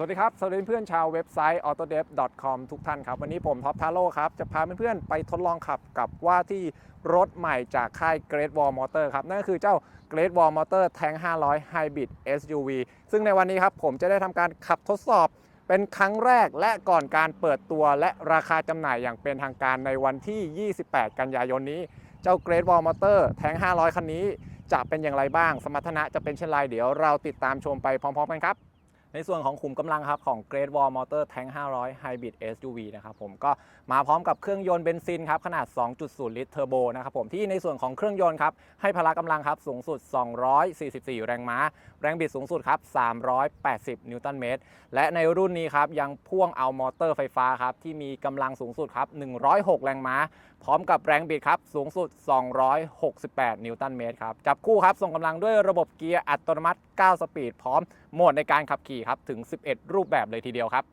สวัสดีครับ สวัสดีเพื่อนชาวเว็บไซต์ autodev.com ทุกท่านครับ วันนี้ผมท็อปทาโร่ครับ จะพาเพื่อนๆไปทดลองขับกับว่าที่รถใหม่จากค่าย Great Wall Motor ครับ นั่นก็คือเจ้า Great Wall Motor Tank 500 Hybrid SUV ซึ่งในวันนี้ครับผมจะได้ทำการขับทดสอบเป็นครั้งแรกและก่อนการเปิดตัวและราคาจำหน่ายอย่างเป็นทางการในวันที่ 28 กันยายนนี้ เจ้า Great Wall Motor Tank 500 คันนี้จะเป็นอย่างไรบ้าง สมรรถนะจะเป็นเช่นไรเดี๋ยวเราติดตามชมไปพร้อม ๆ กันครับ ในส่วนของขุมกำลังครับของ Great Wall Motor Tank 500 Hybrid SUV นะครับผมก็มาพร้อมกับเครื่องยนต์เบนซินครับขนาด 2.0 ลิตรเทอร์โบนะครับผมที่ในส่วนของเครื่องยนต์ครับให้พละกำลังครับสูงสุด 244 แรงม้า แรงบิดสูงสุดครับ 380 นิวตันเมตร และในรุ่นนี้ครับยังพ่วงเอามอเตอร์ไฟฟ้าครับที่มีกำลังสูงสุดครับ 106 แรงม้าพร้อมกับแรงบิดครับ สูงสุด 268 นิวตันเมตรครับ จับคู่ครับ ส่งกำลังด้วยระบบเกียร์อัตโนมัติ 9 สปีด พร้อมโหมดในการขับขี่ครับ ถึง 11 รูปแบบเลยทีเดียวครับ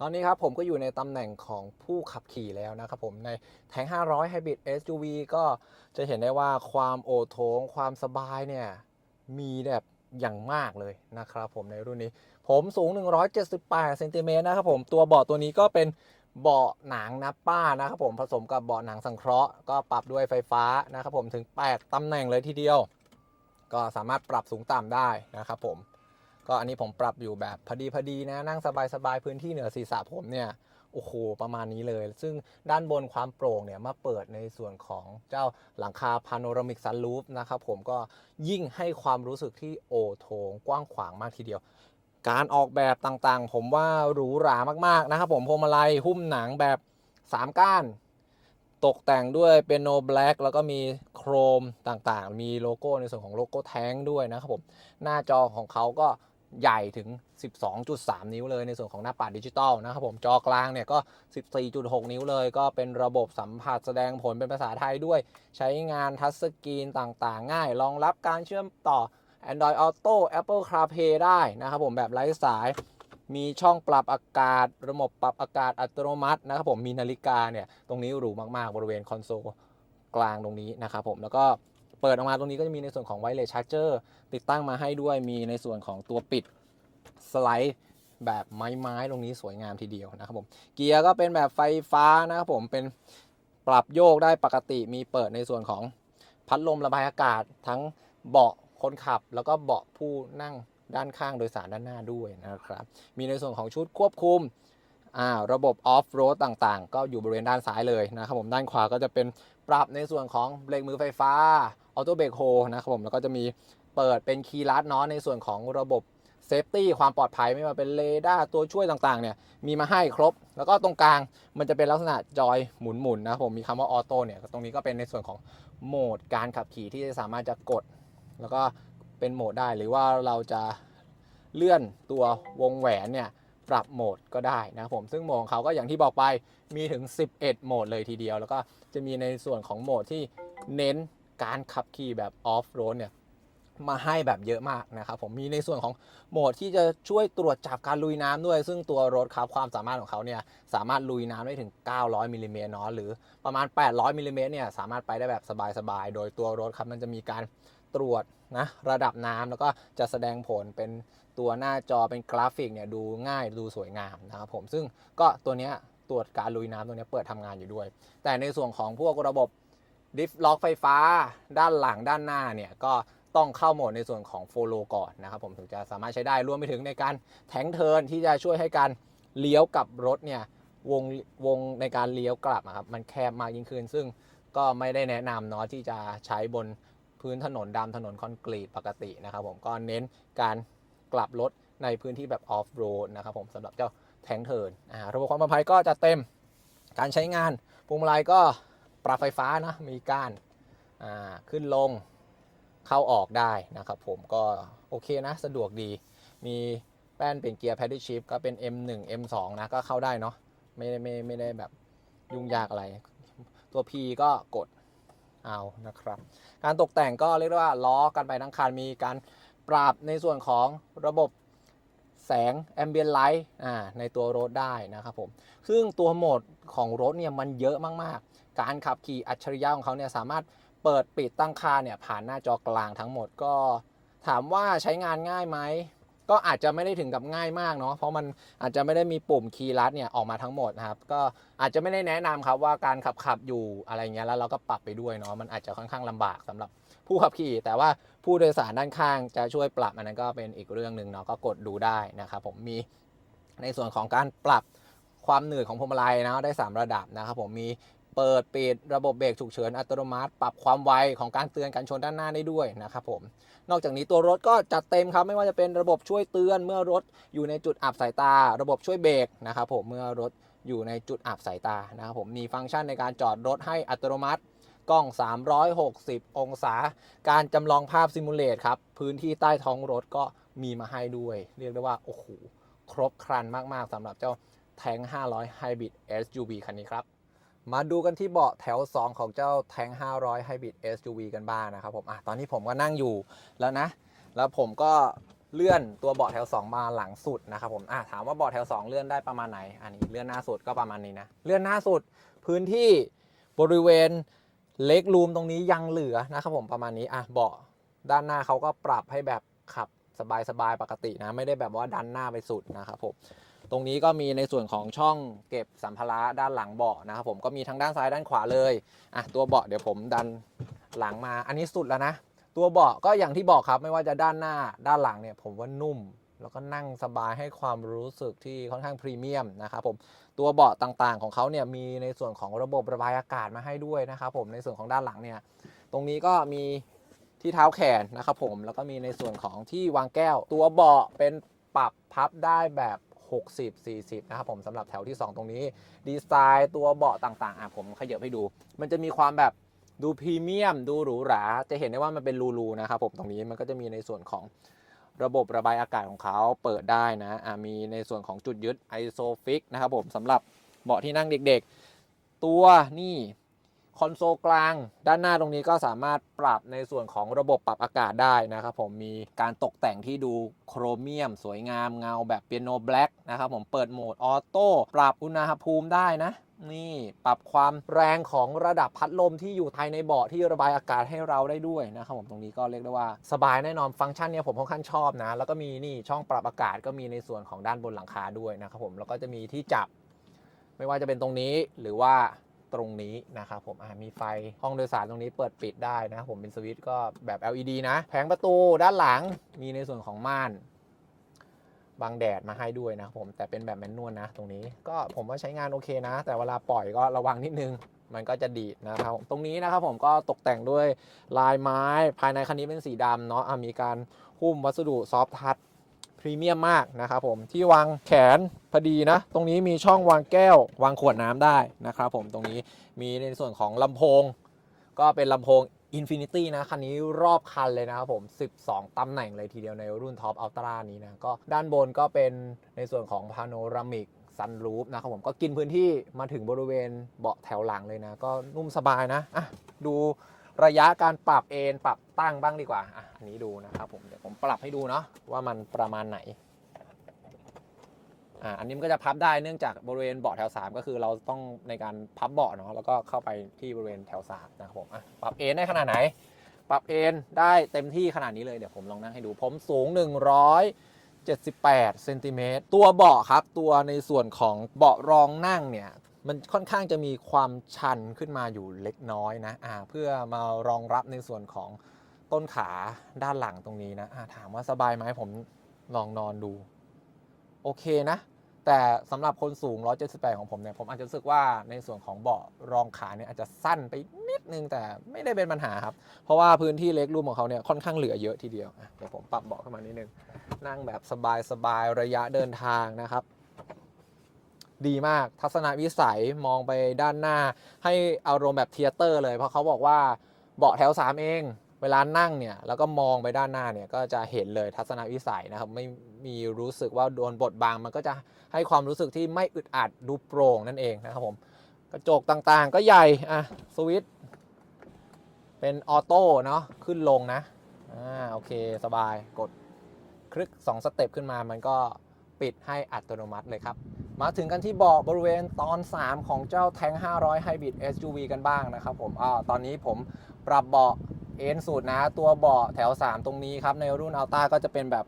ตอนนี้ครับผมก็อยู่ในตำแหน่งของผู้ขับขี่แล้วนะครับผมในแทง 500 Hybrid SUV ก็จะเห็นได้ว่าความโอโถงความสบายเนี่ยมีแบบอย่างมากเลยนะครับผมในรุ่นนี้ ผมสูง 178เซนติเมตรนะครับผมตัวเบาะตัวนี้ก็เป็น เบาะหนังนับป้านะครับผมผสมกับเบาะหนังสังเคราะห์ก็ปรับด้วยไฟฟ้านะครับผมถึง 8 ตำแหน่งเลยทีเดียว ก็สามารถปรับสูงต่ำได้นะครับผมก็อันนี้ผมปรับอยู่แบบพอดีพอดีนะนั่งสบายๆพื้นที่เหนือศีรษะผมเนี่ยโอ้โหประมาณนี้เลย ซึ่งด้านบนความโปร่งเนี่ยมาเปิดในส่วนของเจ้าหลังคาพาโนรามิกซันรูฟนะครับผมก็ยิ่งให้ความรู้สึกที่โอโถงกว้างขวางมากทีเดียว การออกแบบต่างๆ ผมว่าหรูหรามากๆนะครับผมพวงมาลัยหุ้มหนังแบบ 3 ก้าน ตกแต่งด้วยเป็นโนแบล็กแล้วก็มีโครมต่างๆ มีโลโก้ในส่วนของโลโก้แท้งด้วยนะครับผมหน้าจอของเขาก็ใหญ่ถึง 12.3 นิ้วเลยในส่วนของหน้าปัดดิจิตอลนะครับผมจอกลางเนี่ยก็ 14.6 นิ้วเลย ก็เป็นระบบสัมผัสแสดงผลเป็นภาษาไทยด้วย ใช้งานทัชสกรีนต่างๆ ง่ายรองรับการเชื่อมต่อ Android Auto Apple CarPlay ได้นะครับผมแบบไร้สาย มีช่องปรับอากาศ ระบบปรับอากาศอัตโนมัตินะครับผมมีนาฬิกาเนี่ยตรงนี้หรูมากๆ บริเวณคอนโซลกลางตรงนี้นะครับผมแล้วก็เปิดออกมาตรงนี้ก็จะมีในส่วนของไวเลสชาร์เจอร์ติดตั้งมาให้ด้วยมีในส่วนของตัวปิดสไลด์แบบไม้ๆตรงนี้สวยงามทีเดียวนะครับผมเกียร์ก็เป็นแบบไฟฟ้านะครับผมเป็นปรับโยกได้ปกติมีเปิดในส่วนของพัดลมระบายอากาศทั้งเบาะ คนขับแล้วก็เบาะผู้นั่งด้านข้างโดยสารด้านหน้าด้วยนะครับ มีในส่วนของชุดควบคุมอ่าระบบออฟโรดต่างๆ ก็อยู่บริเวณด้านซ้ายเลยนะครับผมด้านขวาก็จะเป็นปรับในส่วนของเบรกมือไฟฟ้าออโต้เบรกโฮนะครับผมแล้วก็จะมีเปิดเป็นคีย์ลัดเนาะในส่วนของระบบเซฟตี้ความปลอดภัยไม่ว่าเป็นเรดาร์ตัวช่วยต่างๆเนี่ยมีมาให้ครบ แล้วก็ตรงกลางมันจะเป็นลักษณะจอยหมุนๆนะผมมีคำว่าออโต้เนี่ยตรงนี้ก็เป็นในส่วนของโหมดการขับขี่ที่จะสามารถจะกด แล้วก็เป็นโหมดได้หรือว่าเราจะเลื่อนตัววงแหวนเนี่ยปรับโหมดก็ได้นะผมซึ่งโหมดของเขาก็อย่างที่บอกไปมีถึง 11 โหมดเลยทีเดียว แล้วก็จะมีในส่วนของโหมดที่เน้นการขับขี่แบบออฟโรดเนี่ยมาให้แบบเยอะมากนะครับผมมีในส่วนของโหมดที่จะช่วยตรวจจับการลุยน้ำด้วย ซึ่งตัวรถครับความสามารถของเขาเนี่ยสามารถลุยน้ำได้ถึง 900มิลลิเมตรเนาะหรือประมาณ 800มิลลิเมตรเนี่ยสามารถไปได้แบบสบายๆ โดยตัวรถครับมันจะมีการ ตรวจนะระดับน้ำแล้วก็จะแสดงผลเป็นตัวหน้าจอเป็นกราฟิกเนี่ยดูง่ายดูสวยงามนะครับผมซึ่งก็ตัวนี้ตรวจการลุยน้ำตัวนี้เปิดทำงานอยู่ด้วย แต่ในส่วนของพวกระบบดิฟล็อกไฟฟ้า ด้านหลังด้านหน้าเนี่ยก็ต้องเข้าโหมดในส่วนของโฟโลก่อนนะครับผมถึงจะสามารถใช้ได้รวมไปถึงในการแทงเทิร์นที่จะช่วยให้การเลี้ยวกับรถเนี่ยวงวงในการเลี้ยวกลับครับมันแคบมากยิ่งขึ้น ซึ่งก็ไม่ได้แนะนำเนาะที่จะใช้บน พื้นถนนดำถนนคอนกรีตปกตินะครับผมก็เน้นการกลับรถในพื้นที่แบบออฟโรดนะครับผมสำหรับเจ้าแทงเทิร์นระบบความปลอดภัยก็จะเต็มการใช้งานพวงมาลัยก็ปรับไฟฟ้านะมีกานอ่าขึ้นลงเข้าออกได้นะครับผมก็โอเคนะสะดวกดี มีแป้นเปลี่ยนเกียร์ paddle shift ก็เป็น M1 M2 นะก็เข้าได้เนาะไม่ได้ไม่ไม่ได้แบบยุ่งยากอะไร ตัว P ก็กด เอานะครับ การตกแต่งก็เรียกได้ว่าล้อกันไปทั้งคันมีการปรับในส่วนของระบบแสง Ambient Light อ่าในตัวรถได้นะครับผม ซึ่งตัวโหมดของรถเนี่ยมันเยอะมาก ๆ การขับขี่อัจฉริยะของเขาเนี่ยสามารถเปิดปิดตั้งค่าเนี่ยผ่านหน้าจอกลางทั้งหมดก็ ถามว่าใช้งานง่ายไหม ก็อาจจะไม่ได้ถึงกับง่ายมากเนาะเพราะมันอาจจะไม่ได้มีปุ่มคีย์ลัดเนี่ยออกมาทั้งหมดนะครับก็อาจจะไม่ได้แนะนำครับว่าการขับขับอยู่อะไรเงี้ยแล้วเราก็ปรับไปด้วยเนาะมันอาจจะค่อนข้างลำบากสำหรับผู้ขับขี่ แต่ว่าผู้โดยสารด้านข้างจะช่วยปรับอันนั้นก็เป็นอีกเรื่องหนึ่งเนาะก็กดดูได้นะครับผมมีในส่วนของการปรับความเหนื่อยของพวงมาลัยนะได้ 3 ระดับนะครับผมมี เปิดปิดระบบเบรกฉุกเฉินอัตโนมัติ ปรับความไวของการเตือนการชนด้านหน้าได้ด้วยนะครับผม นอกจากนี้ตัวรถก็จัดเต็มครับ ไม่ว่าจะเป็นระบบช่วยเตือนเมื่อรถอยู่ในจุดอับสายตา ระบบช่วยเบรกนะครับผมเมื่อรถอยู่ในจุดอับสายตานะครับผมมีฟังก์ชันในการจอดรถให้อัตโนมัติกล้อง 360 องศา การจำลองภาพซิมูเลตครับ พื้นที่ใต้ท้องรถก็มีมาให้ด้วย เรียกได้ว่า โอ้โห ครบครันมาก ๆสำหรับเจ้าแทง500 Hybrid SUV คันนี้ครับ มาดูกันที่เบาะแถว 2 ของเจ้าแทง500 Hybrid SUV กันบ้างนะครับผมอะตอนนี้ผมก็นั่งอยู่แล้วนะ แล้วผมก็เลื่อนตัวเบาะแถว 2 มาหลังสุดนะครับผมอะถามว่าเบาะแถว 2 เลื่อนได้ประมาณไหน อันนี้เลื่อนหน้าสุดก็ประมาณนี้นะ เลื่อนหน้าสุดพื้นที่บริเวณเล็กรูมตรงนี้ยังเหลือนะครับผมประมาณนี้อะเบาะด้านหน้าเขาก็ปรับให้แบบขับสบายๆปกตินะ ไม่ได้แบบว่าดันหน้าไปสุดนะครับผม ตรงนี้ก็มีในส่วนของช่องเก็บสัมภาระด้านหลังเบาะนะครับผมก็มีทั้งด้านซ้ายด้านขวาเลยอะตัวเบาะเดี๋ยวผมดันหลังมาอันนี้สุดแล้วนะ ตัวเบาะก็อย่างที่บอกครับไม่ว่าจะด้านหน้าด้านหลังเนี่ยผมว่านุ่ม แล้วก็นั่งสบายให้ความรู้สึกที่ค่อนข้างพรีเมียมนะครับผมตัวเบาะต่างๆของเขาเนี่ยมีในส่วนของระบบระบายอากาศมาให้ด้วยนะครับผมในส่วนของด้านหลังเนี่ยตรงนี้ก็มีที่เท้าแขนนะครับผมแล้วก็มีในส่วนของที่วางแก้ว ตัวเบาะเป็นปรับพับได้แบบ 60 40 นะครับผมสำหรับแถวที่ 2 ตรงนี้ ดีไซน์ตัวเบาะต่างๆอะผมขยับให้ดู มันจะมีความแบบดูพรีเมียม ดูหรูหรา จะเห็นได้ว่ามันเป็นรูๆนะครับผมตรงนี้มันก็จะมีในส่วนของระบบระบายอากาศของเขาเปิดได้นะอะมีในส่วนของจุดยึดไอโซฟิกนะครับผมสำหรับเบาะที่นั่งเด็กๆ ตัวนี่ คอนโซลกลางด้านหน้าตรงนี้ก็สามารถปรับในส่วนของระบบปรับอากาศได้นะครับผมมีการตกแต่งที่ดูโครเมียม สวยงามเงาแบบเปียโนแบล็กนะครับผมเปิดโหมดออโต้ปรับอุณหภูมิได้นะนี่ปรับความแรงของระดับพัดลมที่อยู่ภายในเบาะที่ระบายอากาศให้เราได้ด้วยนะครับผมตรงนี้ก็เรียกได้ว่า สบายแน่นอนฟังก์ชันเนี้ยผมค่อนข้างชอบนะ แล้วก็มีนี่ช่องปรับอากาศก็มีในส่วนของด้านบนหลังคาด้วยนะครับผมแล้วก็จะมีที่จับ ไม่ว่าจะเป็นตรงนี้หรือว่า ตรงนี้นะครับผมมีไฟห้องโดยสารตรงนี้เปิดปิดได้นะผมเป็นสวิตช์ก็แบบ LED นะ แผงประตูด้านหลังมีในส่วนของม่านบังแดดมาให้ด้วยนะครับผมแต่เป็นแบบแมนนวลนะ ตรงนี้ก็ผมว่าใช้งานโอเคนะ แต่เวลาปล่อยก็ระวังนิดนึงมันก็จะดีดนะครับตรงนี้นะครับผมก็ตกแต่งด้วยลายไม้ภายในคันนี้เป็นสีดำเนาะะมีการหุ้มวัสดุซอฟทัช พรีเมียมมากนะครับผมที่วางแขนพอดีนะ ตรงนี้มีช่องวางแก้ว วางขวดน้ำได้นะครับผมตรงนี้มีในส่วนของลำโพง ก็เป็นลำโพง Infinity นะ คันนี้รอบคันเลยนะครับผม 12 ตำแหน่งเลยทีเดียวในรุ่น Top Ultra นี้นะ ก็ด้านบนก็เป็นในส่วนของ Panoramic Sunroof นะครับผมก็กินพื้นที่มาถึงบริเวณเบาะแถวหลังเลยนะ ก็นุ่มสบายนะอะดู ระยะการปรับเอนปรับตั้งบ้างดีกว่าอะอันนี้ดูนะครับผมเดี๋ยวผมปรับให้ดูเนาะว่ามันประมาณไหนอ่าอันนี้มันก็จะพับได้เนื่องจากบริเวณเบาะแถว 3 ก็คือเราต้องในการพับเบาะเนาะแล้วก็เข้าไปที่บริเวณแถว3นะครับผมอะปรับเอนได้ขนาดไหน ปรับเอนได้เต็มที่ขนาดนี้เลยเดี๋ยวผมลองนั่งให้ดูผมสูง 178เซนติเมตรตัวเบาะครับตัวในส่วนของเบาะรองนั่งเนี่ย มันค่อนข้างจะมีความชันขึ้นมาอยู่เล็กน้อยนะอ่าเพื่อมารองรับในส่วนของต้นขาด้านหลังตรงนี้นะอ่าถามว่าสบายไหมผมลองนอนดู โอเคนะ แต่สำหรับคนสูง 178 ของผมเนี่ย ผมอาจจะรู้สึกว่าในส่วนของเบาะรองขาเนี่ยอาจจะสั้นไปนิดนึงแต่ไม่ได้เป็นปัญหาครับ เพราะว่าพื้นที่เล็กรูมของเขาเนี่ยค่อนข้างเหลือเยอะทีเดียวเดี๋ยวผมปรับเบาะขึ้นมานิดนึง นั่งแบบสบายๆระยะเดินทางนะครับ ดีมาก ทัศนวิสัยมองไปด้านหน้า ให้อารมณ์แบบเทียเตอร์เลยเพราะเขาบอกว่าเบาะแถว 3 เอง เวลานั่งเนี่ยแล้วก็มองไปด้านหน้าเนี่ยก็จะเห็นเลยทัศนวิสัยนะครับไม่มีรู้สึกว่าโดนบดบังมันก็จะให้ความรู้สึกที่ไม่อึดอัดดูโปร่งนั่นเองนะครับผมกระจกต่างๆ ก็ใหญ่อะสวิตเป็นออโต้เนาะขึ้นลงนะอ่าโอเคสบายกดคลิก 2 สเต็ปขึ้นมามันก็ปิดให้อัตโนมัติเลยครับ มาถึงกันที่เบาะบริเวณตอน 3 ของเจ้าแทง500 Hybrid SUV กันบ้างนะครับผมอ่าตอนนี้ผมปรับเบาะเอนสุดนะ ตัวเบาะแถว 3 ตรงนี้ครับ ในรุ่นอัลต้าก็จะเป็นแบบ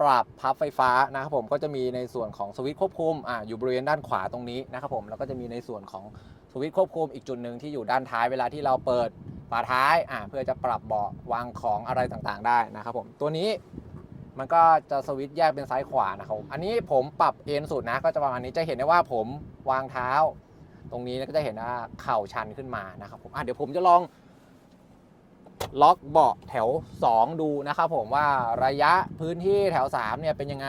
ปรับพับไฟฟ้านะครับผมก็จะมีในส่วนของสวิตช์ควบคุมอ่าอยู่บริเวณด้านขวาตรงนี้นะครับผมแล้วก็จะมีในส่วนของสวิตช์ควบคุมอีกจุดหนึ่งที่อยู่ด้านท้ายเวลาที่เราเปิดฝาท้ายอ่าเพื่อจะปรับเบาะวางของอะไรต่างๆ ได้นะครับผมตัวนี้ มันก็จะสวิตช์แยกเป็นซ้ายขวานะครับอันนี้ผมปรับเอ็นสุดนะ ก็จะประมาณนี้จะเห็นได้ว่าผมวางเท้า ตรงนี้ก็จะเห็นว่าเข่าชันขึ้นมานะครับผมอะเดี๋ยวผมจะลองล็อกเบาะแถว 2 ดูนะครับผมว่าระยะพื้นที่แถว 3 เนี่ยเป็นยังไง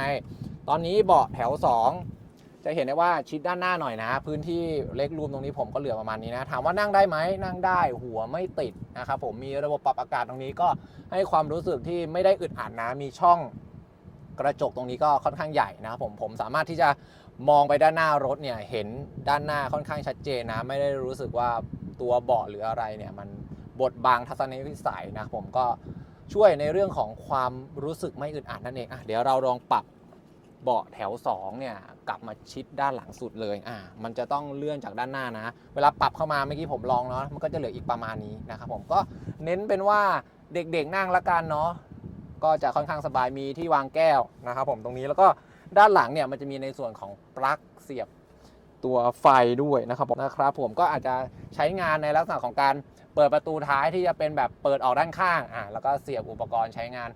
ตอนนี้เบาะแถว 2 จะเห็นได้ว่าชิดด้านหน้าหน่อยนะ พื้นที่เล็กรูมตรงนี้ผมก็เหลือประมาณนี้นะ ถามว่านั่งได้ไหมนั่งได้หัวไม่ติดนะครับผมมีระบบปรับอากาศตรงนี้ก็ให้ความรู้สึกที่ไม่ได้อึดอัดนะมีช่องกระจกตรงนี้ก็ค่อนข้างใหญ่นะครับผมผมสามารถที่จะมองไปด้านหน้ารถเนี่ยเห็นด้านหน้าค่อนข้างชัดเจนนะ ไม่ได้รู้สึกว่าตัวเบาะหรืออะไรเนี่ยมันบทบังทัศนวิสัยนะผมก็ช่วยในเรื่องของความรู้สึกไม่อึดอัดนั่นเองอะเดี๋ยวเราลองปรับเบาะแถว2เนี่ย กลับมาชิดด้านหลังสุดเลยอะมันจะต้องเลื่อนจากด้านหน้านะ เวลาปรับเข้ามาเมื่อกี้ผมลองเนาะมันก็จะเหลืออีกประมาณนี้นะครับผมก็เน้นเป็นว่าเด็กๆนั่งละกันเนาะก็จะค่อนข้างสบายมีที่วางแก้วนะครับผมตรงนี้แล้วก็ด้านหลังเนี่ยมันจะมีในส่วนของปลั๊กเสียบตัวไฟด้วยนะครับผมนะครับผมก็อาจจะใช้งานในลักษณะของการเปิดประตูท้ายที่จะเป็นแบบเปิดออกด้านข้างอะแล้วก็เสียบอุปกรณ์ใช้งาน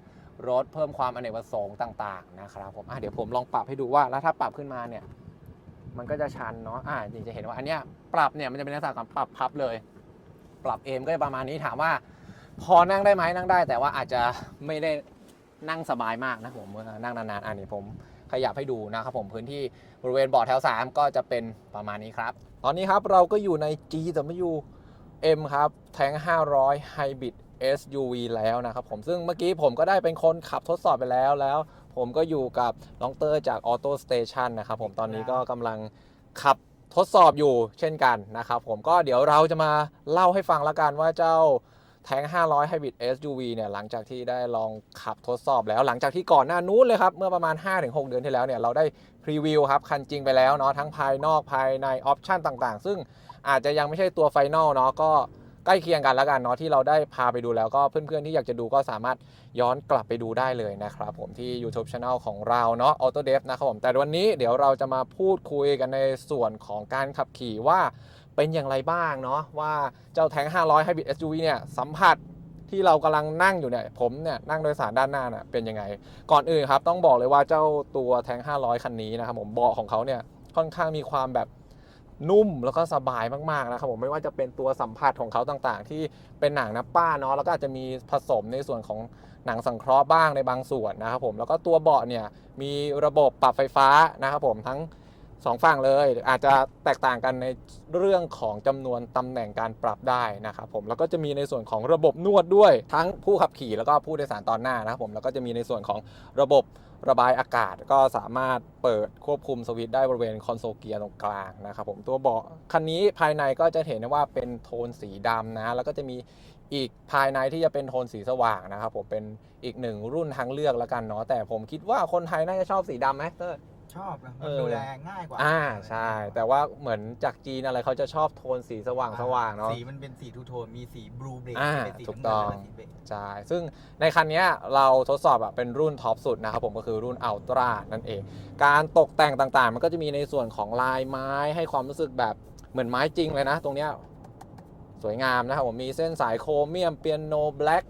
รถเพิ่มความอเนกประสงค์ต่างๆนะครับผมเดี๋ยวผมลองปรับให้ดูว่าแล้วถ้าปรับขึ้นมาเนี่ยมันก็จะชันเนาะอ่าจริงจะเห็นว่าอันเนี้ยปรับเนี่ยมันจะเป็นลักษณะของปรับพับเลย ปรับเอมก็จะประมาณนี้ถามว่า พอนั่งได้ไหมนั่งได้ แต่ว่าอาจจะไม่ได้นั่งสบายมากนะผมเมื่อนั่งนานๆอันนี้ผมขยับให้ดูนะครับผมพื้นที่บริเวณเบาะแถว 3 ก็จะเป็นประมาณนี้ครับ ตอนนี้ครับเราก็อยู่ใน GW M ครับแทง500 Hybrid SUV แล้วนะครับผมซึ่งเมื่อกี้ผมก็ได้เป็นคนขับทดสอบไปแล้วแล้ว ผมก็อยู่กับน้องเตอร์จาก Auto Station นะครับผมตอนนี้ก็กำลังขับทดสอบอยู่เช่นกันนะครับผมก็เดี๋ยวเราจะมาเล่าให้ฟังละกันว่าเจ้าแทง500 Hybrid SUV เนี่ยหลังจากที่ได้ลองขับทดสอบแล้วหลังจากที่ก่อนหน้านู้นเลยครับ เมื่อประมาณ 5-6 เดือนที่แล้วเนี่ยเราได้พรีวิวครับ คันจริงไปแล้วเนาะทั้งภายนอกภายในออปชันต่างๆ ซึ่งอาจจะยังไม่ใช่ตัวไฟนอลเนาะก็ ใกล้เคียงกันแล้วกันเนาะที่เราได้พาไปดูแล้วก็เพื่อนๆที่อยากจะดูก็สามารถย้อนกลับไปดูได้เลยนะครับผมที่ YouTube Channel ของเราเนาะ Auto Dev นะครับผมแต่วันนี้เดี๋ยวเราจะมาพูดคุยกันในส่วนของการขับขี่ว่าเป็นอย่างไรบ้างเนาะว่าเจ้าแทง500 Hybrid SUV เนี่ยสัมผัสที่เรากำลังนั่งอยู่เนี่ยผมเนี่ยนั่งโดยสารด้านหน้าน่ะเป็นยังไง ก่อนอื่นครับต้องบอกเลยว่าเจ้าตัวแทง 500 คันนี้นะครับผมเบาะของเขาเนี่ยค่อนข้างมีความแบบ นุ่มแล้วก็สบายมากๆนะครับผมไม่ว่าจะเป็นตัวสัมผัสของเขาต่างๆ ที่เป็นหนังนับป้าเนาะแล้วก็อาจจะมีผสมในส่วนของหนังสังเคราะห์บ้างในบางส่วนนะครับผมแล้วก็ตัวเบาะเนี่ยมีระบบปรับไฟฟ้านะครับผมทั้ง สองฝั่งเลยอาจจะแตกต่างกันในเรื่องของจำนวนตำแหน่งการปรับได้นะครับผมแล้วก็จะมีในส่วนของระบบนวดด้วยทั้งผู้ขับขี่แล้วก็ผู้โดยสารตอนหน้านะครับผมแล้วก็จะมีในส่วนของระบบระบายอากาศก็สามารถเปิดควบคุมสวิตช์ได้บริเวณคอนโซลเกียร์ตรงกลางนะครับผมตัวเบาะคันนี้ภายในก็จะเห็นได้ว่าเป็นโทนสีดำนะแล้วก็จะมีอีกภายในที่จะเป็นโทนสีสว่างนะครับผมเป็นอีกหนึ่งรุ่นทางเลือกแล้วกันเนาะแต่ผมคิดว่าคนไทยน่าจะชอบสีดำไหมเตอร์ ชอบนะเอมันอดูแลง่ายกว่าอ่าใช่ แต่ว่าเหมือนจากจีนอะไรเขาจะชอบโทนสีสว่างสว่างเนาะสีมันเป็นสีทูโทนมีสีบลูเบรอ่าเป็นสีถูกน้ำต้เงิอนงและสีเบจใช่ซึ่งในคันเนี้ยเราทดสอบอะเป็นรุ่นท็อปสุดนะครับผมก็คือรุ่นอัลตร้านั่นเอง การตกแต่งต่างๆ มันก็จะมีในส่วนของลายไม้ให้ความรู้สึกแบบเหมือนไม้จริงเลยนะ ตรงเนี้ยสวยงามนะครับผมมีเส้นสายโครเมียมเปียโนแบล็ก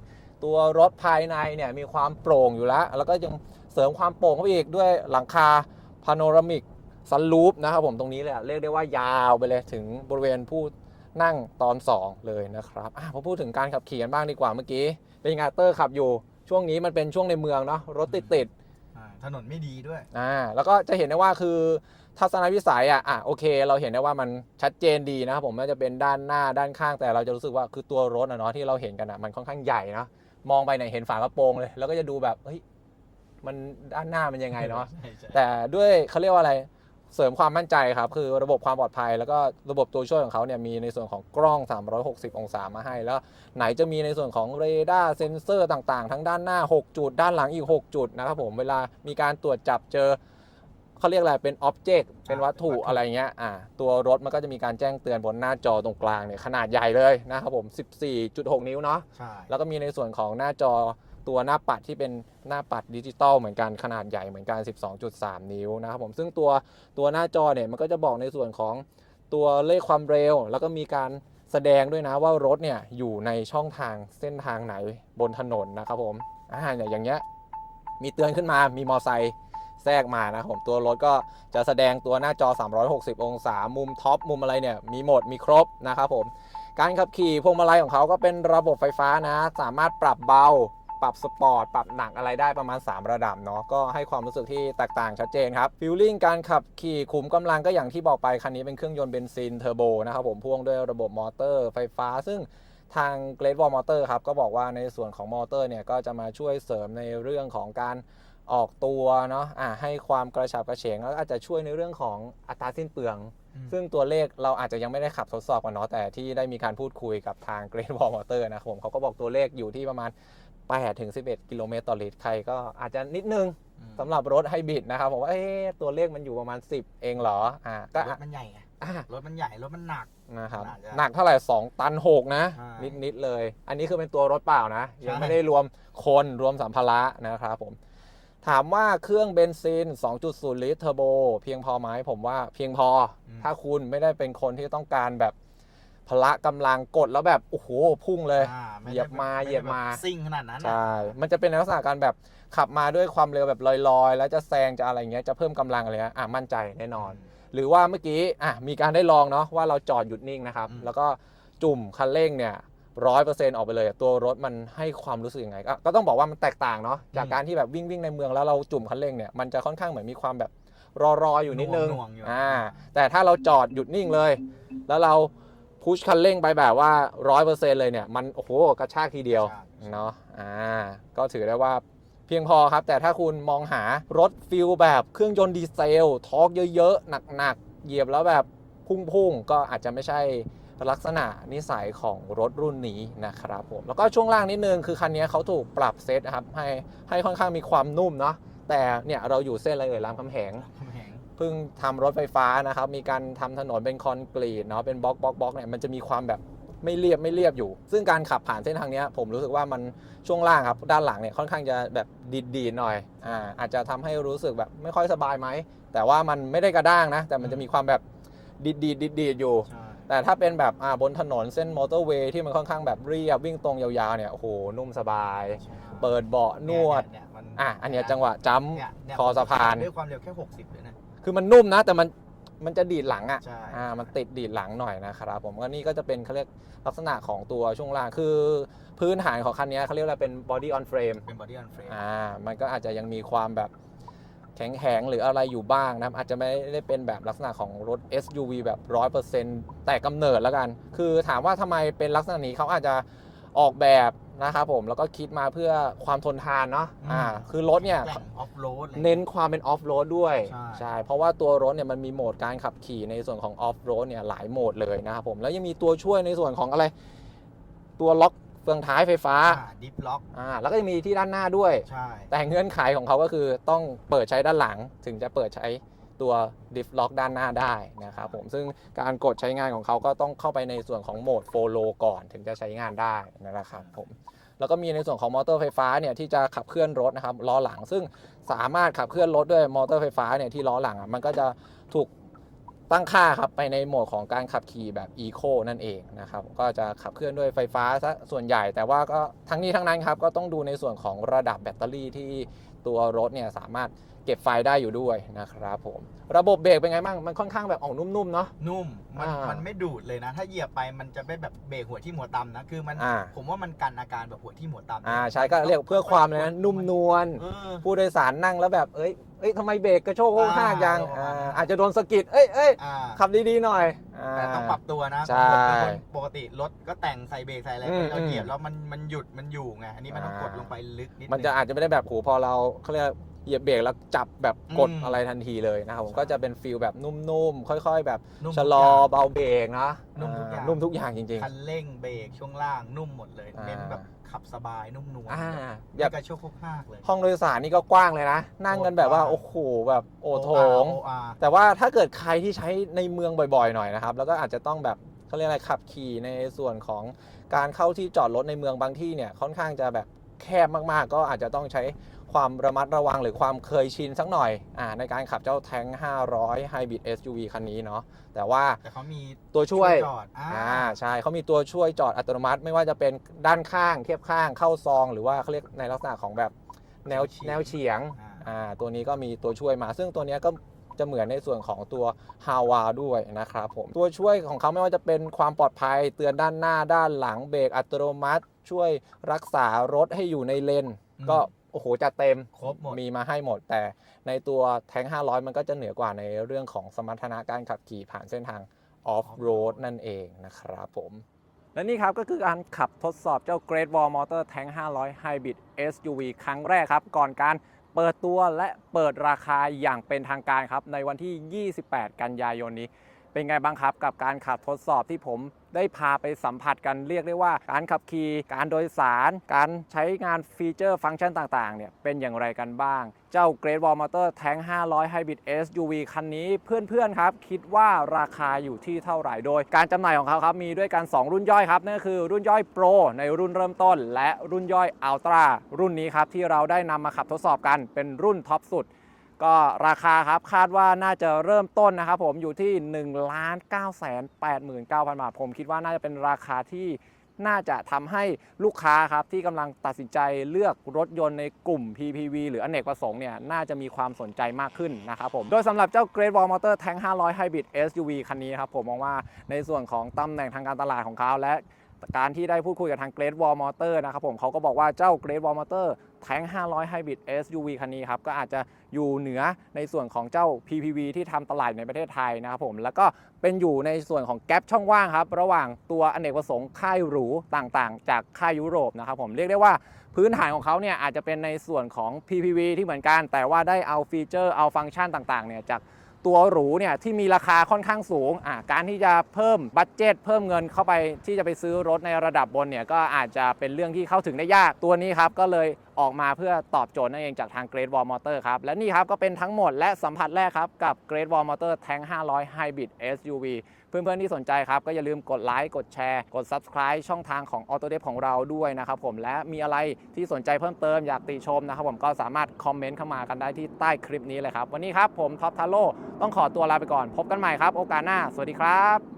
ตัวรถภายในเนี่ยมีความโปร่งอยู่แล้ว แล้วก็ยังเสริมความโปร่งเข้าไปอีกด้วยหลังคา พาโนรามิกซันลูปนะครับผมตรงนี้เลยอะเรียกได้ว่ายาวไปเลยถึงบริเวณผู้นั่งตอน 2 เลยนะครับอะพอพูดถึงการขับขี่กันบ้างดีกว่าเมื่อกี้ เป็นไงเตอร์ขับอยู่ ช่วงนี้มันเป็นช่วงในเมืองเนาะรถติดติดอ่าถนนไม่ดีด้วยๆอ่าแล้วก็จะเห็นได้ว่าคือทัศนวิสัยอะอะโอเค เราเห็นได้ว่ามันชัดเจนดีนะครับผมไม่ว่าจะเป็นด้านหน้าด้านข้างแต่เราจะรู้สึกว่าคือตัวรถอะเนาะที่เราเห็นกันอะมันค่อนข้างใหญ่นะมองไปเนี่ยเห็นฝากระโปรงเลย แล้วก็จะดูแบบเฮ้ย มันด้านหน้ามันยังไงเนาะใช่ใช่แต่ด้วยเขาเรียกว่าอะไรเสริมความมั่นใจครับคือระบบความปลอดภัย แล้วก็ระบบตัวช่วยของเขาเนี่ยมีในส่วนของกล้อง 360 องศามาให้ แล้วไหนจะมีในส่วนของเรดาร์เซนเซอร์ต่างๆ ทั้งด้านหน้า 6 จุด ด้านหลังอีก 6 จุดนะครับผมเวลามีการตรวจจับเจอเขาเรียกอะไรเป็นอ็อบเจกต์เป็นวัตถุอะไรเงี้ยอ่าตัวรถมันก็จะมีการแจ้งเตือนบนหน้าจอตรงกลางเนี่ยขนาดใหญ่เลยนะครับผม 14.6 นิ้วเนาะใช่แล้วก็มีในส่วนของหน้าจอ ตัวหน้าปัดที่เป็นหน้าปัดดิจิตอลเหมือนกันขนาดใหญ่เหมือนกัน 12.3 นิ้วนะครับผมซึ่งตัวตัวหน้าจอเนี่ยมันก็จะบอกในส่วนของตัวเลขความเร็ว แล้วก็มีการแสดงด้วยนะว่ารถเนี่ยอยู่ในช่องทางเส้นทางไหนบนถนนนะครับผมอ่าเนี่ยอย่างเงี้ยมีเตือนขึ้นมามีมอไซค์แทรกมานะครับผมตัวรถก็จะแสดงตัวหน้าจอ 360 องศา มุมท็อปมุมอะไรเนี่ยมีหมดมีครบนะครับผมการขับขี่พวงมาลัยของเขาก็เป็นระบบไฟฟ้านะ สามารถปรับเบา ปรับสปอร์ต ปรับหนักอะไรได้ประมาณ 3 ระดับเนาะ ก็ให้ความรู้สึกที่แตกต่างชัดเจนครับ ฟิลลิ่งการขับขี่ขุมกำลังก็อย่างที่บอกไป คันนี้เป็นเครื่องยนต์เบนซินเทอร์โบนะครับผม พ่วงด้วยระบบมอเตอร์ไฟฟ้า ซึ่งทาง Great Wall Motor ครับ ก็บอกว่าในส่วนของมอเตอร์เนี่ย ก็จะมาช่วยเสริมในเรื่องของการออกตัวเนาะอะให้ความกระฉับกระเฉงแล้วก็อาจจะช่วยในเรื่องของอัตราสิ้นเปลืองอืมซึ่งตัวเลขเราอาจจะยังไม่ได้ขับทดสอบกันเนาะแต่ที่ได้มีการพูดคุยกับทาง Great Wall Motor นะครับผมเขาก็บอกตัวเลขอยู่ที่ประมาณ 8ถึง11 กิโลเมตรต่อลิตรใครก็อาจจะนิดนึงอืมสำหรับรถไฮบริดนะครับผมว่าเอ๊ะตัวเลขมันอยู่ประมาณ 10 เองเหรออ่าก็รถมันใหญ่ไงอะรถมันใหญ่ รถมันหนักนะครับน่าจะหนักเท่าไหร่ 2 ตัน 6 นะใช่นิดนิด ๆ เลย อันนี้คือเป็นตัวรถเปล่านะ ยังใช่ไม่ได้รวมคนรวมสัมภาระนะครับผม ถามว่าเครื่องเบนซิน 2.0 ลิตรเทอร์โบ เพียงพอไหมผมว่าเพียงพออถ้าคุณไม่ได้เป็นคนที่ต้องการแบบ พละกำลังกดแล้วแบบโอ้โหพุ่งเลยอ่าไได้เหยียบมาไได้เหยียบมาแบบซิ่งขนาดนั้นอะใช่มันจะเป็นในลักษณะการแบบขับมาด้วยความเร็วแบบลอยๆ แล้วจะแซงจะอะไรเงี้ยจะเพิ่มกำลังอะไรเงี้ยอะมั่นใจแน่นอน หรือว่าเมื่อกี้อะมีการได้ลองเนาะว่าเราจอดหยุดนิ่งนะครับอืมแล้วก็จุ่มคันเร่งเนี่ยร้อยเปอร์เซ็นต์ออกไปเลย ตัวรถมันให้ความรู้สึกยังไงก็ก็ต้องบอกว่ามันแตกต่างเนาะจากการที่แบบวิ่งวิ่งในเมืองแล้วเราจุ่มคันเร่งเนี่ยมันจะค่อนข้างเหมือนมีความแบบรอรอๆอยู่นิดนึงหวๆอยู่อ่าแต่ถ้าเราจอดหยุดนิ่งเลย แล้วเรา พุชคันเร่งไปแบบว่าร้อยเปอร์เซ็นต์เลยเนี่ย มันโอ้โหกระชากทีเดียวใช่เนาะอ่าก็ถือได้ว่าเพียงพอครับ แต่ถ้าคุณมองหารถฟิลแบบเครื่องยนต์ดีเซลทอร์กเยอะๆ หนักๆ เหยียบแล้วแบบพุ่งๆ ก็อาจจะไม่ใช่ลักษณะนิสัยของรถรุ่นนี้นะครับผม แล้วก็ช่วงล่างนิดนึง คือคันนี้เขาถูกปรับเซตนะครับ ให้ให้ค่อนข้างมีความนุ่มเนาะแต่เนี่ยเราอยู่เส้นอะไรเอ่ยรามคำแหงคำแหง เพิ่งทำรถไฟฟ้านะครับ มีการทำถนนเป็นคอนกรีตเนาะเป็นบล็อกบล็อกบล็อกเนี่ยมันจะมีความแบบไม่เรียบไม่เรียบอยู่ ซึ่งการขับผ่านเส้นทางเนี้ยผมรู้สึกว่ามันช่วงล่างครับด้านหลังเนี่ยค่อนข้างจะแบบดีดดีดๆหน่อยอ่าอาจจะทำให้รู้สึกแบบไม่ค่อยสบายไหมแต่ว่ามันไม่ได้กระด้างนะ แต่มันจะมีความแบบดีดดีดดีดดีดๆอยู่ใช่แต่ถ้าเป็นแบบอ่าบนถนนเส้นมอเตอร์เวย์ที่มันค่อนข้างแบบเรียบวิ่งตรงยาวๆเนี่ยโอ้โหนุ่มสบายใช่เปิดเบาะนวดเยเยมันอะอันเนี้ยจังหวะจัมเนี่ยเนี่ยคอสะพานด้วยความเร็วแค่ 60เลยนะ คือมันนุ่มนะแต่มันมันจะดีดหลังอะใช่ อ่ามันติดดีดหลังหน่อยนะครับผมก็นี่ก็จะเป็นเขาเรียกลักษณะของตัวช่วงล่างคือพื้นฐานของคันนี้เขาเรียกว่าเป็น body on frame เป็น body on frame อ่ามันก็อาจจะยังมีความแบบแข็งแข็งๆหรืออะไรอยู่บ้างนะครับ อาจจะไม่ได้เป็นแบบลักษณะของรถ SUV แบบ 100%แต่กำเนิดแล้วกัน คือถามว่าทำไมเป็นลักษณะนี้เขาอาจจะออกแบบ นะครับผมแล้วก็คิดมาเพื่อความทนทานเนาะอ่าคือรถเนี่ยแกล่งออฟโรดเน้นความเป็นออฟโรดด้วยใช่ เพราะว่าตัวรถเนี่ยมันมีโหมดการขับขี่ในส่วนของออฟโรดเนี่ยหลายโหมดเลยนะครับผมแล้วยังมีตัวช่วยในส่วนของอะไร ตัวล็อกเฟืองท้ายไฟฟ้าดิฟล็อก อ่าแล้วก็ยังมีที่ด้านหน้าด้วย ใช่ แต่เงื่อนไขของเขาก็คือต้องเปิดใช้ด้านหลังถึงจะเปิดใช้ ตัวดิฟล็อกด้านหน้าได้นะครับผมซึ่งการกดใช้งานของเขาก็ต้องเข้าไปในส่วนของโหมดโฟโลก่อนถึงจะใช้งานได้นะครับผมแล้วก็มีในส่วนของมอเตอร์ไฟฟ้าเนี่ยที่จะขับเคลื่อนรถนะครับล้อหลัง ซึ่งสามารถขับเคลื่อนรถด้วยมอเตอร์ไฟฟ้าเนี่ยที่ล้อหลังอะมันก็จะถูกตั้งค่าครับไปในโหมดของการขับขี่แบบอีโคนั่นเองนะครับก็จะขับเคลื่อนด้วยไฟฟ้าซะส่วนใหญ่ แต่ว่าก็ทั้งนี้ทั้งนั้นครับก็ต้องดูในส่วนของระดับแบตเตอรี่ที่ตัวรถเนี่ยสามารถ เก็บไฟได้อยู่ด้วยนะครับผม ระบบเบรกเป็นไงบ้าง มันค่อนข้างแบบออกนุ่มๆเนาะ นุ่มมันอ่ามัมันไม่ดูดเลยนะ ถ้าเหยียบไปมันจะไม่แบบเบรกหัวที่หัวต่ำนะ คือมัน อ่า ผมว่ามันกันอาการแบบหัวที่หัวต่ำอ่าใช่ก็เรียกเพื่อความเลยนะนุ่มนวล เออ ผู้โดยสารนั่งแล้วแบบ เอ้ย เอ้ยทำไมเบรกกระโชกโค้งอ่าห้ากยังประมาณนั้นอ่าอาจจะโดนสะกิด เอ้ยเอ้ยอ่าขับดีๆหน่อยา แต่ต้องปรับตัวนะใช่เป็นคนปกติรถก็แต่งใส่เบรกใส่อะไรอืมเราเหยียบแล้วมันมันหยุดมันอยู่ไง อันนี้มันต้องอ่า กดลงไปลึกนิดมันจะงอาจจะไม่ได้แบบโหพอเราเขาเรียก เหยียบเบรกแล้วจับแบบกดอืมอะไรทันทีเลยนะครับผมใช่ก็จะเป็นฟิลแบบนุ่มๆ ค่อย ๆ แบบนุ่มชะลอทุกอย่างเบาเบรกนะนุ่มทุกอย่าง นุ่มทุกอย่างจริง คันเร่งเบรกช่วงล่างนุ่มหมดเลยอ่า เน้นแบบขับสบายนุ่มนวลๆอ่าแบไม่บกระโชกโคกหากเลย ห้องโดยสารนี่ก็กว้างเลยนะ นั่งกันแบบว่ากว้างโอ้โห แบบโอโถง โออาร์แต่ว่าถ้าเกิดใครที่ใช้ในเมืองบ่อยๆหน่อยนะครับ แล้วก็อาจจะต้องแบบเขาเรียกอะไรขับขี่ในส่วนของการเข้าที่จอดรถในเมืองบางที่เนี่ยค่อนข้างจะแบบแคบมากๆ ก็อาจจะต้องใช้ ความระมัดระวังหรือความเคยชินสักหน่อยอ่าในการขับเจ้าแทง500 Hybrid SUV คันนี้เนาะแต่ว่าแต่เขามีตัวช่วยจอดอ่าอ่าใช่เขามีตัวช่วยจอดอัตโนมัติ ไม่ว่าจะเป็นด้านข้างเทียบข้างเข้าซอง หรือว่าเขาเรียกในลักษณะของแบบแนวแนวเฉียงอ่าอ่าตัวนี้ก็มีตัวช่วยมา ซึ่งตัวเนี้ยก็จะเหมือนในส่วนของตัว h a w a ด้วยนะครับผม ตัวช่วยของเขาไม่ว่าจะเป็นความปลอดภัย เตือนด้านหน้าด้านหลังเบรกอัตโนมัติ ช่วยรักษารถให้อยู่ในเลนอืมก็โอ้โหจะเต็มครบหมด มีมาให้หมด แต่ในตัวแทง500 มันก็จะเหนือกว่าในเรื่องของสมรรถนะการขับขี่ผ่านเส้นทางออฟโรดนั่นเองนะครับผม และนี่ครับก็คือการขับทดสอบเจ้า Great Wall Motor Tank 500 Hybrid SUV ครั้งแรกครับ ก่อนการเปิดตัวและเปิดราคาอย่างเป็นทางการครับ ในวันที่ 28 กันยายนนี้ เป็นไงบ้างครับกับการขับทดสอบที่ผมได้พาไปสัมผัสกันเรียกได้ว่า การขับขี่การโดยสาร การใช้งานฟีเจอร์ฟังก์ชันต่างๆเนี่ยเป็นอย่างไรกันบ้าง เจ้า Great Wall Motor Tank 500 Hybrid SUV คันนี้เพื่อนๆครับ คิดว่าราคาอยู่ที่เท่าไหร่โดย การจำหน่ายของเขาครับ มีด้วยกัน 2 รุ่นย่อยครับนั่นคือรุ่นย่อย Pro ในรุ่นเริ่มต้น และรุ่นย่อย Ultra รุ่นนี้ครับที่เราได้นำมาขับทดสอบกันเป็นรุ่นท็อปสุด ก็ราคาครับคาดว่าน่าจะเริ่มต้นนะครับผมอยู่ที่1 9 8 9 0 0 0บาท ผมคิดว่าน่าจะเป็นราคาที่น่าจะทำให้ลูกค้าครับที่กำลังตัดสินใจเลือกรถยนต์ในกลุ่ม PPV หรืออเนกประสงค์เนี่ยน่าจะมีความสนใจมากขึ้นนะครับผม โดยสำหรับเจ้า Great Wall Motor Tank 500 Hybrid SUV คันนี้ครับผมมองว่าในส่วนของตำแหน่งทางการตลาดของเขาและการที่ได้พูดคุยกับทาง Great Wall Motor นะครับผมเขาก็บอกว่าเจ้า Great Wall Motor แท้ง 500 Hybrid SUV คันนี้ครับ ก็อาจจะอยู่เหนือในส่วนของเจ้า PPV ที่ทำตลาดในประเทศไทยนะครับผม แล้วก็เป็นอยู่ในส่วนของแกลบช่องว่างครับ ระหว่างตัวอเนกประสงค์ค่ายหรูต่างๆ จากค่ายยุโรปนะครับผมเรียกได้ว่าพื้นฐานของเขาเนี่ยอาจจะเป็นในส่วนของ PPV ที่เหมือนกัน แต่ว่าได้เอาฟีเจอร์เอาฟังก์ชันต่างๆเนี่ยจาก ตัวหรูเนี่ยที่มีราคาค่อนข้างสูงอะการที่จะเพิ่มบัตเจตเพิ่มเงินเข้าไปที่จะไปซื้อรถในระดับบนเนี่ยก็อาจจะเป็นเรื่องที่เข้าถึงได้ยากตัวนี้ครับก็เลยออกมาเพื่อตอบโจทย์นั่นเองจากทาง Great Wall Motor ครับ และนี่ครับก็เป็นทั้งหมดและสัมผัสแรกครับ กับ Great Wall Motor Tank 500 Hybrid SUV เพื่อนๆที่สนใจครับก็อย่าลืมกดไลค์กดแชร์ กด Subscribe ช่องทางของ Auto d e v ของเราด้วยนะครับผมและมีอะไรที่สนใจเพิ่มเติมอยากติชมนะครับผมก็สามารถคอมเมนต์เข้ามากันได้ที่ใต้คลิปนี้เลยครับวันนี้ครับผมท็อปทาโร่ต้องขอตัวลาไปก่อน พบกันใหม่ครับ โอกาสหน้า สวัสดีครับ